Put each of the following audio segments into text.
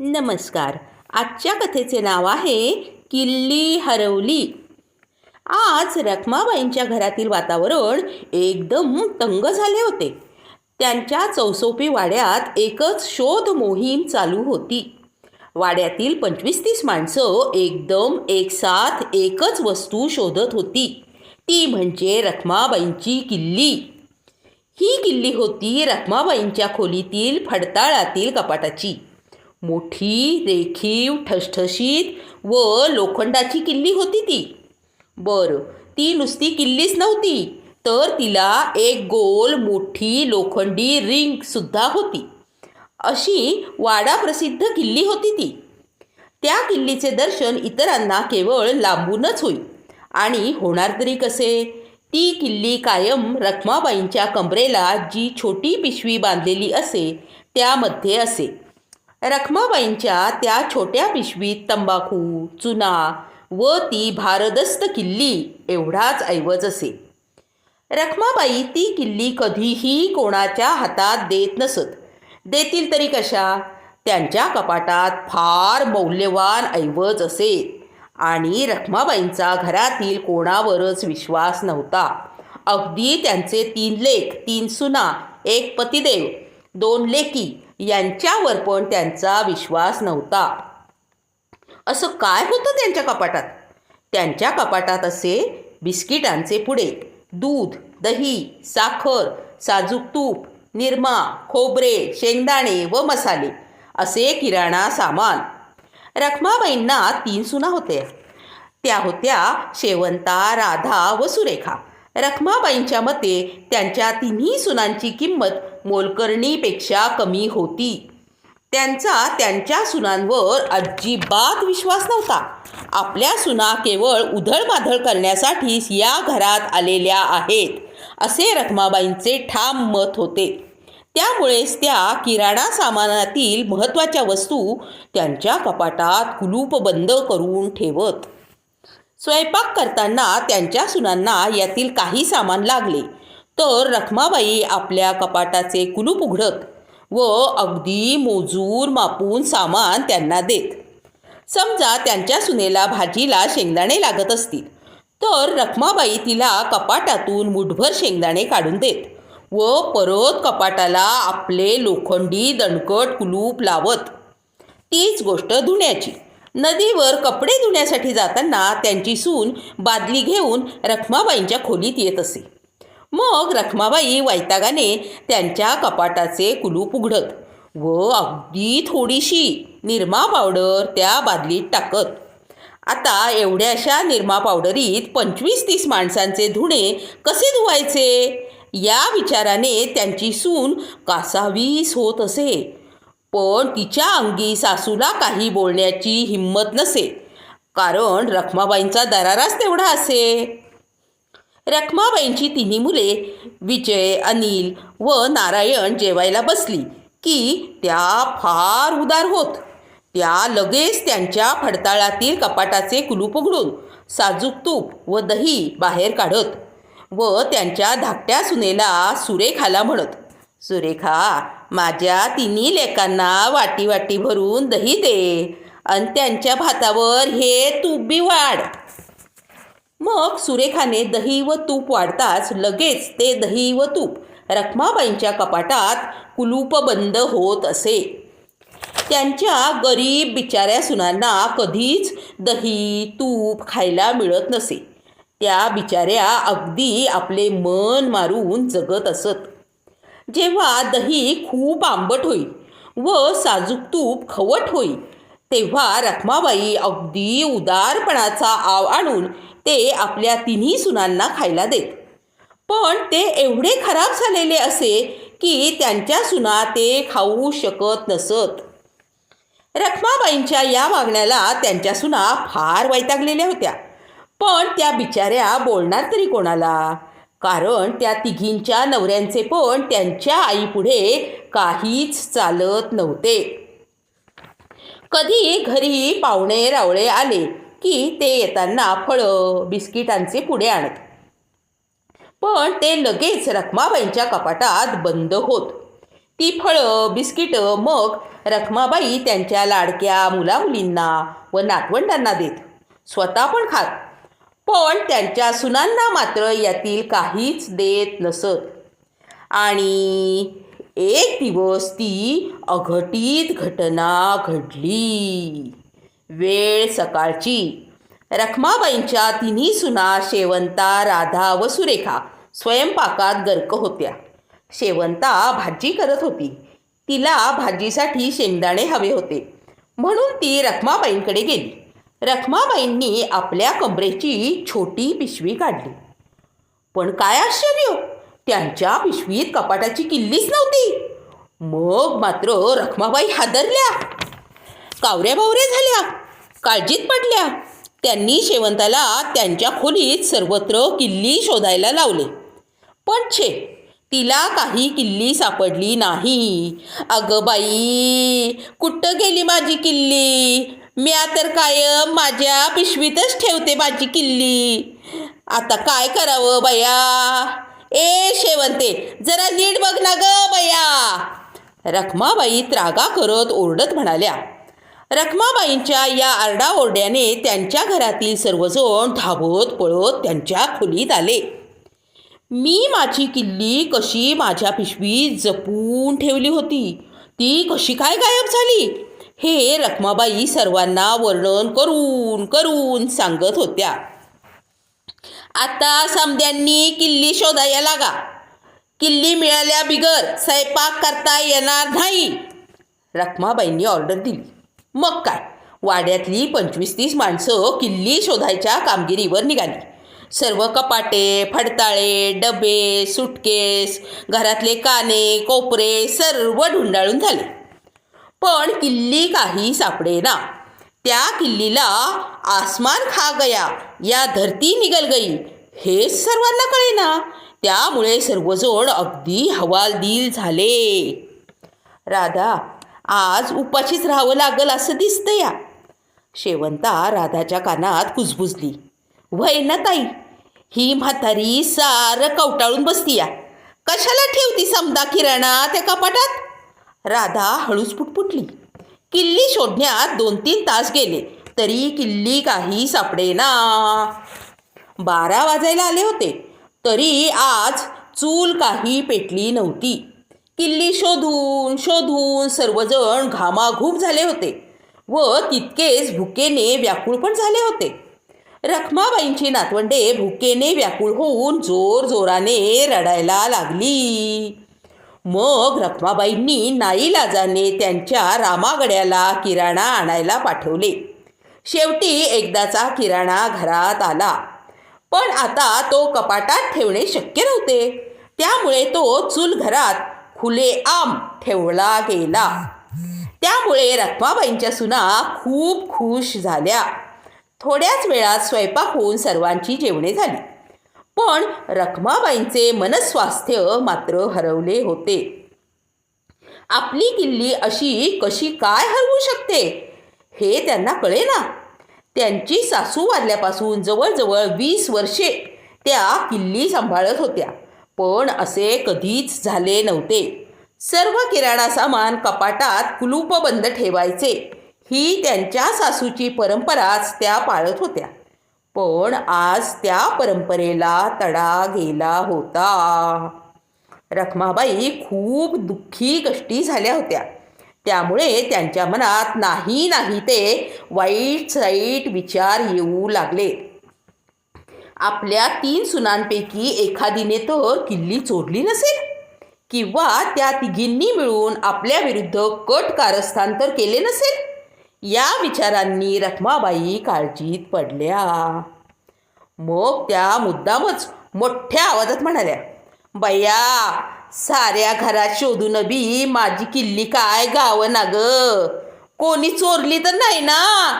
नमस्कार. आजच्या कथेचे नाव आहे किल्ली हरवली. आज रखमाबाईंच्या घरातील वातावरण एकदम तंग झाले होते. त्यांच्या चौसोपी वाड्यात एकच शोध मोहीम चालू होती. वाड्यातील पंचवीस तीस माणसं एकदम एकसाथ एकच वस्तू शोधत होती. ती म्हणजे रखमाबाईंची किल्ली. ही किल्ली होती रखमाबाईंच्या खोलीतील फडताळातील कपाटाची. मोठी रेखीव ठसठशीत व लोखंडाची किल्ली होती ती. बरं ती नुसती किल्लीच नव्हती तर तिला एक गोल मोठी लोखंडी रिंगसुद्धा होती. अशी वाडा प्रसिद्ध किल्ली होती ती. त्या किल्लीचे दर्शन इतरांना केवळ लांबूनच होईल आणि होणार तरी कसे? ती किल्ली कायम रखमाबाईंच्या कमरेला जी छोटी पिशवी बांधलेली असे त्यामध्ये असे. रखमाबाईंच्या त्या छोट्या पिशवीत तंबाखू चुना व ती भारदस्त किल्ली एवढाच ऐवज असे. रखमाबाई ती किल्ली कधीही कोणाच्या हातात देत नसत. देतील तरी कशा? त्यांच्या कपाटात फार मौल्यवान ऐवज असे. आणि रखमाबाईंचा घरातील कोणावरच विश्वास नव्हता. अगदी त्यांचे तीन लेख तीन सुना एक पतिदेव दोन लेकी यांच्यावर पण त्यांचा विश्वास नव्हता. असं काय होतं त्यांच्या कपाटात? त्यांच्या कपाटात असे बिस्किटांचे पुडे दूध दही साखर साजूक तूप निरमा खोबरे शेंगदाणे व मसाले असे किराणा सामान. रखमाबाईंना तीन सुना होत्या. त्या होत्या शेवंता राधा व सुरेखा. रखमाबाईंच्या मते त्यांच्या तिन्ही सुनांची किंमत मोलकर्णीपेक्षा कमी होती. त्यांचा त्यांच्या सुनांवर अजिबात विश्वास नव्हता. आपल्या सुना केवळ उधळमाधळ करण्यासाठीच या घरात आलेल्या आहेत असे रखमाबाईंचे ठाम मत होते. त्यामुळेच त्या किराणा सामानातील महत्त्वाच्या वस्तू त्यांच्या कपाटात कुलूप बंद करून ठेवत. स्वयंपाक करताना त्यांच्या सुनांना यातील काही सामान लागले. तर रखमाबाई आपल्या कपाटाचे कुलूप उघडत व अगदी मोजून मापून सामान त्यांना देत. समजा त्यांच्या सुनेला भाजीला शेंगदाणे लागत असतील तर रखमाबाई तिला कपाटातून मुठभर शेंगदाणे काढून देत व परत कपाटाला आपले लोखंडी दणकट कुलूप लावत तीच गोष्ट धुण्याची. नदीवर कपडे धुण्यासाठी जाताना त्यांची सून बादली घेऊन रखमाबाईंच्या खोलीत येत असे. मग रखमाबाई वैतागाने त्यांच्या कपाटाचे कुलूप उघडत व अगदी थोडीशी निरमा पावडर त्या बादलीत टाकत. आता एवढ्याशा निरमा पावडरीत पंचवीस तीस माणसांचे धुणे कसे धुवायचे? या विचाराने त्यांची सून कासावीस होत असे. पण तिच्या अंगी सासूला काही बोलण्याची हिंमत नसे. कारण रखमाबाईंचा दराराच तेवढा असे. रखमाबाईंची तिन्ही मुले विजय अनिल व नारायण जेवायला बसली की त्या फार उदार होत. त्या लगेच त्यांच्या फडताळातील कपाटाचे कुलूप उघडून साजूक तूप व दही बाहेर काढत व त्यांच्या धाकट्या सुनेला सुरेखाला म्हणत सुरेखा माझ्या तिन्ही लेकांना वाटी वाटी भरून दही दे आणि त्यांच्या भातावर हे तूप बी वाढ. मग सुरेखाने दही व तूप वाढताच लगेच ते दही व तूप रखमाबाईंच्या कपाटात कुलूप बंद होत असे. त्यांच्या गरीब बिचाऱ्या सुनांना कधीच दही तूप खायला मिळत नसे. त्या बिचाऱ्या अगदी आपले मन मारून जगत असत. जेव्हा दही खूप आंबट होईल व साजूक तूप खवट होईल तेव्हा रखमाबाई अगदी उदारपणाचा आव आणून ते आपल्या तिन्ही सुनांना खायला देत. पण ते एवढे खराब झालेले असे की त्यांच्या सुना ते खाऊ शकत नसत. रखमाबाईंच्या या वागण्याला त्यांच्या सुना फार वैतागलेल्या होत्या. पण त्या बिचाऱ्या बोलणार तरी कोणाला? कारण त्या तिघींच्या नवऱ्यांचे पण त्यांच्या आईपुढे काहीच चालत नव्हते. कधी घरी पाहुणे रावळे आले की ते येताना फळं बिस्किटांचे पुढे आणत. पण ते लगेच रखमाबाईंच्या कपाटात बंद होत. ती फळं बिस्किटं मग रखमाबाई त्यांच्या लाडक्या मुलामुलींना व नातवंडांना देत. स्वतः पण खात. पण त्यांच्या सुनांना मात्र यातील काहीच देत नसत. आणि एक दिवस ती अघटित घटना घडली. वेळ सकाळची. रखमाबाईंच्या तिन्ही सुना शेवंता राधा व सुरेखा स्वयंपाकात गर्क होत्या. शेवंता भाजी करत होती. तिला भाजीसाठी शेंगदाणे हवे होते. म्हणून ती रखमाबाईंकडे गेली. रखमाबाईंनी आपल्या कमरेची छोटी पिशवी काढली. पण काय आश्चर्य? त्यांच्या पिशवीत कपाटाची किल्लीच नव्हती. मग मात्र रखमाबाई हादरल्या. कावऱ्या बावऱ्या झाल्या. काळजीत पडल्या. त्यांनी शेवंताला त्यांच्या खोलीत सर्वत्र किल्ली शोधायला लावले. पण छे तिला काही किल्ली सापडली नाही. अगं बाई कुठं गेली माझी किल्ली? म्या तर कायम माझ्या पिशवीतच ठेवते माझी किल्ली. आता काय करावं बया? ए शेवंते जरा नीट बघ ना ग बया. रखमाबाई त्रागा करत ओरडत म्हणाल्या रखमाबाईंच्या या आरडाओरड्याने त्यांच्या घरातील सर्वजण धावत पळत त्यांच्या खोलीत आले. मी माझी किल्ली कशी माझ्या पिशवीत जपून ठेवली होती? ती कशी काय गायब झाली? हे रखमाबाई सर्वांना वर्णन करून करून सांगत होत्या. आता समद्यांनी किल्ली शोधायला लागा. किल्ली मिळाल्या बिगर स्वयंपाक करता येणार नाही. रखमाबाईंनी ऑर्डर दिली. मग काय? वाड्यातली पंचवीस तीस माणसं किल्ली शोधायच्या कामगिरीवर निघाली. सर्व कपाटे फडताळे डबे सुटकेस घरातले काने कोपरे सर्व ढुंडाळून झाले. पण किल्ली काही सापडेना. त्या किल्लीला आसमान खा गया या धरती निघल गई. हे सर्वांना कळेना. त्यामुळे सर्वजण अगदी हवालदिल झाले. राधा आज उपाशीच राहावं लागल असं दिसतं या. शेवंता राधाच्या कानात कुजबुजली. वय ना ताई? ही म्हातारी सारं कवटाळून बसती या. कशाला ठेवती समदा किराणा त्या कपाटात? राधा हळूच पुटपुटली. किल्ली शोधण्यात दोन तीन तास गेले. तरी किल्ली काही सापडेना. बारा वाजायला आले होते. तरी आज चूल काही पेटली नव्हती. किल्ली शोधून शोधून सर्वजण घामाघूम झाले होते व तितकेच भुकेने व्याकुळ पण झाले होते. रखमाबाईंची नातवंडे भुकेने व्याकुळ होऊन जोर जोराने रडायला लागली. मग रखमाबाईंनी नाईलाजाने त्यांच्या रामागड्याला किराणा आणायला पाठवले. शेवटी एकदाचा किराणा घरात आला. पण आता तो कपाटात ठेवणे शक्य नव्हते. त्यामुळे तो चूल घरात खुले आम ठेवला गेला. त्यामुळे रखमाबाईंच्या सुना खूप खुश झाल्या. थोड्याच वेळात स्वयंपाक होऊन सर्वांची जेवणे झाली. पण रखमाबाईंचे मनस्वास्थ्य मात्र हरवले होते. आपली किल्ली अशी कशी काय हरवू शकते हे त्यांना कळेना. त्यांची सासू वारल्यापासून जवळजवळ वीस वर्षे त्या किल्ली सांभाळत होत्या पण असे कधीच झाले नव्हते. सर्व किराणा सामान कपाटात कुलूप बंद ठेवायचे ही त्यांच्या सासूची परंपराच त्या पाळत होत्या. पण आज त्या परंपरेला तडा गेला होता. रखमाबाई खूप दुःखी कष्टी झाल्या होत्या. त्यामुळे त्यांच्या मनात नाही नाही ते वाईट साईट विचार येऊ लागले. आपल्या तीन सुनांपैकी एखादीने तर किल्ली चोरली नसेल? किंवा त्या तिघींनी मिळून आपल्याविरुद्ध कट कारस्थान तर केले नसेल? या विचारांनी रखमाबाई काळजीत पडल्या. मग त्या मुद्दामच मोठ्या आवाजात म्हणाल्या बया साऱ्या घरात शोधून बी माझी किल्ली काय गावं ना ग? कोणी चोरली तर नाही ना?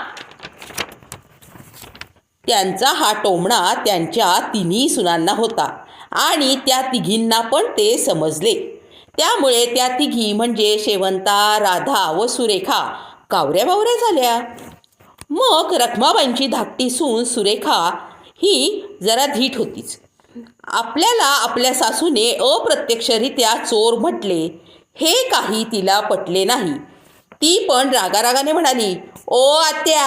त्यांचा हा टोमणा त्यांच्या तिन्ही सुनांना होता आणि त्या तिघींना पण ते समजले. त्यामुळे त्या तिघी म्हणजे शेवंता राधा व सुरेखा कावऱ्या बावऱ्या झाल्या. मग रखमाबाईंची धाकटी सून सुरेखा ही जरा धीट होतीच. आपल्याला आपल्या सासूने अप्रत्यक्षरित्या चोर म्हटले हे काही तिला पटले नाही. ती पण रागारागाने म्हणाली ओ आत्या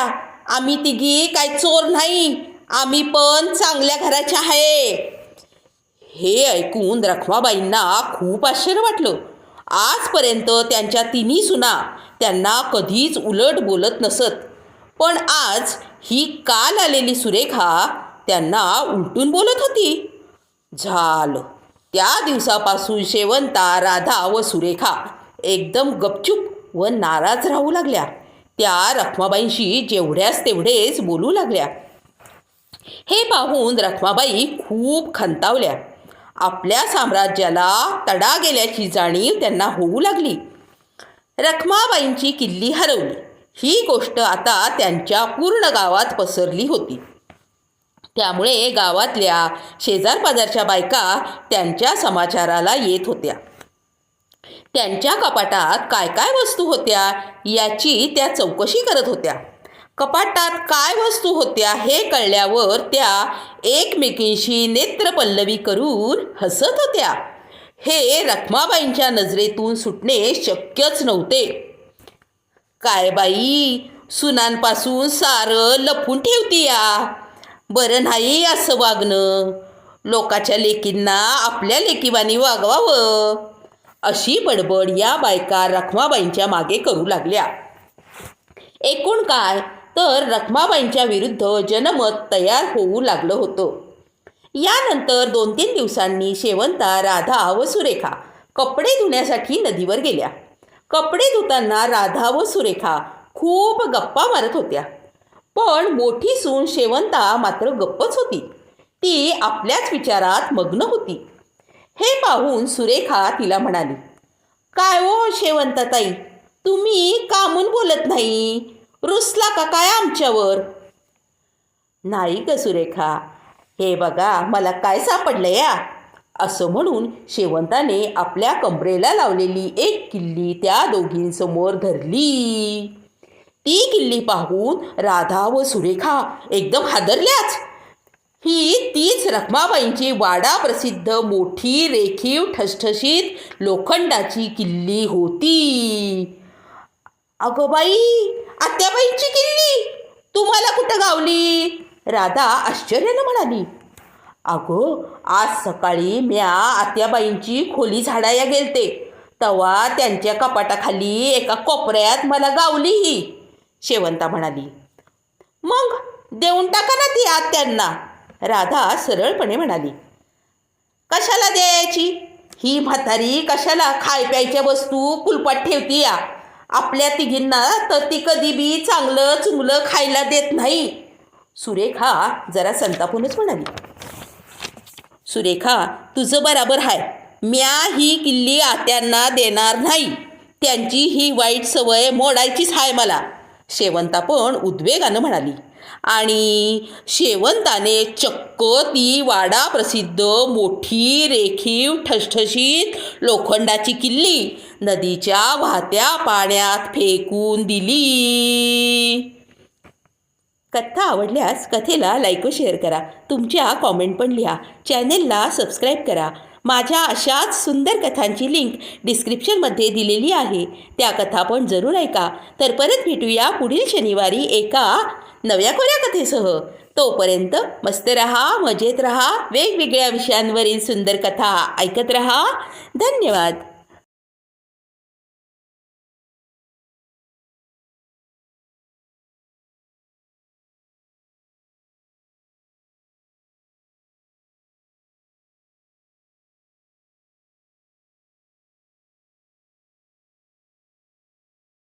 आम्ही तिघी काय चोर नाही आम्ही पण चांगल्या घराच्या आहे. हे ऐकून रखमाबाईंना खूप आश्चर्य वाटलं. आजपर्यंत त्यांच्या तिन्ही सुना त्यांना कधीच उलट बोलत नसत. पण आज ही काल आलेली सुरेखा त्यांना उलटून बोलत होती. झालं. त्या दिवसापासून शेवंता राधा व सुरेखा एकदम गपचूप व नाराज राहू लागल्या. त्या रखमाबाईंशी जेवढ्याच तेवढेच बोलू लागल्या. हे पाहून रखमाबाई खूप खंतावल्या. आपल्या साम्राज्याला तडा गेल्याची जाणीव त्यांना होऊ लागली. रखमाबाईंची किल्ली हरवली. ही गोष्ट आता त्यांच्या पूर्ण गावात पसरली होती. त्यामुळे गावातल्या शेजारपाजारच्या बायका त्यांच्या समाचाराला येत होत्या. त्यांच्या कपाटात काय काय वस्तू होत्या याची त्या चौकशी करत होत्या. कपाटात काय वस्तू होत्या हे कळल्यावर त्या एकमेकींशी नेत्रपल्लवी करून हसत होत्या. हे रखमाबाईंच्या नजरेतून सुटणे शक्यच नव्हते. काय बाई सुनांपासून सारं लपून ठेवती या बरं नाही असं वागणं. लोकाच्या लेकींना आपल्या लेकीवानी वागवावं. अशी बडबड या बायका रखमाबाईंच्या मागे करू लागल्या. एकूण काय? तर रखमाबाईंच्या विरुद्ध जनमत तयार होऊ लागलं होतं. यानंतर दोन तीन दिवसांनी शेवंता राधा व सुरेखा कपडे धुण्यासाठी नदीवर गेल्या. कपडे धुताना राधा व सुरेखा खूप गप्पा मारत होत्या. पण मोठी सून शेवंता मात्र गप्पच होती. ती आपल्याच विचारात मग्न होती. हे पाहून सुरेखा तिला म्हणाली काय ओ शेवंताताई तुम्ही कामून बोलत नाही? रुसला का काय आमच्यावर? नाही ग सुरेखा. हे बघा मला काय सापडलं या असं म्हणून शेवंताने आपल्या कमरेला लावलेली एक किल्ली त्या दोघींसमोर धरली. ती किल्ली पाहून राधा व सुरेखा एकदम हादरल्याच. ही तीच रखमाबाईंची वाडा प्रसिद्ध मोठी रेखीव ठसठशीत लोखंडाची किल्ली होती. अगं बाई आत्याबाईंची किल्ली. तुम्हाला कुठं गावली? राधा आश्चर्यानं म्हणाली. अगं आज सकाळी म्या आत्याबाईंची खोली झाडाया गेलते. तवा त्यांच्या कपाटाखाली एका कोपऱ्यात मला गावली ही शेवंता म्हणाली. मग देऊन टाका ना ती आत्यांना राधा सरळपणे म्हणाली. कशाला द्यायची? ही म्हातारी कशाला खाय प्यायच्या वस्तू कुलपात ठेवती या आपल्या तिघींना तर ती कधी बी चांगलं चुंगलं खायला देत नाही. सुरेखा जरा संतापूनच म्हणाली. सुरेखा तुझं बराबर आहे म्या ही किल्ली आत्यांना देणार नाही. त्यांची ही वाईट सवय मोडायचीच आहे मला. शेवंता पण उद्वेगानं म्हणाली. आणि शेवंताने चक्क ती वाडा प्रसिद्ध मोठी रेखीव ठसठशीत लोखंडाची किल्ली नदीच्या वाहत्या पाण्यात फेकून दिली. कथा आवडल्यास कथेला लाईक व शेअर करा. तुमच्या कॉमेंट पण लिहा. चॅनेलला सबस्क्राईब करा. माझ्या अशाच सुंदर कथांची लिंक डिस्क्रिप्शनमध्ये दिलेली आहे. त्या कथा पण जरूर ऐका. तर परत भेटूया पुढील शनिवारी एका नव्या कोऱ्या कथेसह. तोपर्यंत मस्त रहा मजेत रहा वेगवेगळ्या विषयांवरील सुंदर कथा ऐकत रहा. धन्यवाद.